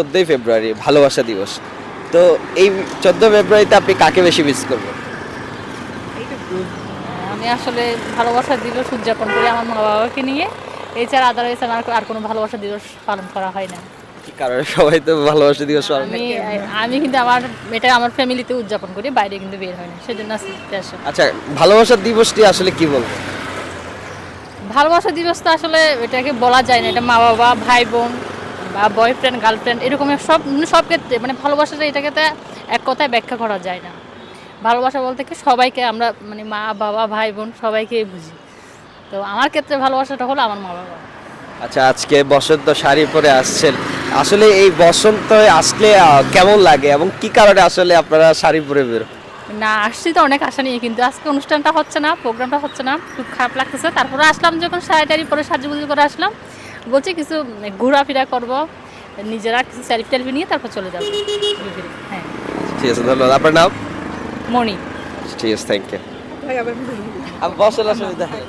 চোদ্দোই ফেব্রুয়ারি ভালোবাসা দিবস। তো এই চোদ্দ ফেব্রুয়ারিতে আপনি কাকে বেশি মিস করবেন? আমি আসলে ভালোবাসা দিবস উদযাপন করি আমার মা বাবাকে নিয়ে। এছাড়া আদারওয়াইজ আমার আর কোনো ভালোবাসা দিবস পালন করা হয় না। কি কারণে সবাই তো ভালোবাসা দিবস পালন আমি আমি কিন্তু আমার এটা আমার ফ্যামিলিতে উদযাপন করি বাইরে কিন্তু বের হয় না সেজন্য আসতে আসে। আচ্ছা ভালোবাসা দিবসটি আসলে কি বলব? ভালোবাসা দিবস তো আসলে এটাকে বলা যায় না এটা মা বাবা ভাই বোন বা বয়ফ্রেন্ড গার্লফ্রেন্ড এরকম সব মানে সব ক্ষেত্রে মানে ভালোবাসাটা এটাকে তো এক কথায় ব্যাখ্যা করা যায় না। ভালোবাসা বলতে কি সবাইকে আমরা মানে মা বাবা ভাই বোন সবাইকে বুঝি। তো আমার ক্ষেত্রে ভালোবাসাটা হলো আমার মা বাবা আচ্ছা আজকে বসন্ত শাড়ি পরে আসছেন। আসলে এই বসন্ত আসলে কেমন লাগে এবং কি কারণে আসলে আপনারা শাড়ি পরে বের না আসছি তো অনেক আশা নিয়ে কিন্তু আজকে অনুষ্ঠানটা হচ্ছে না প্রোগ্রামটা হচ্ছে না খুব খারাপ লাগতেছে। তারপরে আসলাম যখন শাড়ি টাড়ি পরে সাজুগুজু করে আসলাম। বলছি কিছু ঘোরাফেরা করব নিজেরা কিছু সেলফি টেলফি নিয়ে তারপর চলে যাব। হ্যাঁ। ঠিক আছে ধন্যবাদ। আপনার নাম? মণি। ঠিক আছে থ্যাংক ইউ বসে আসলে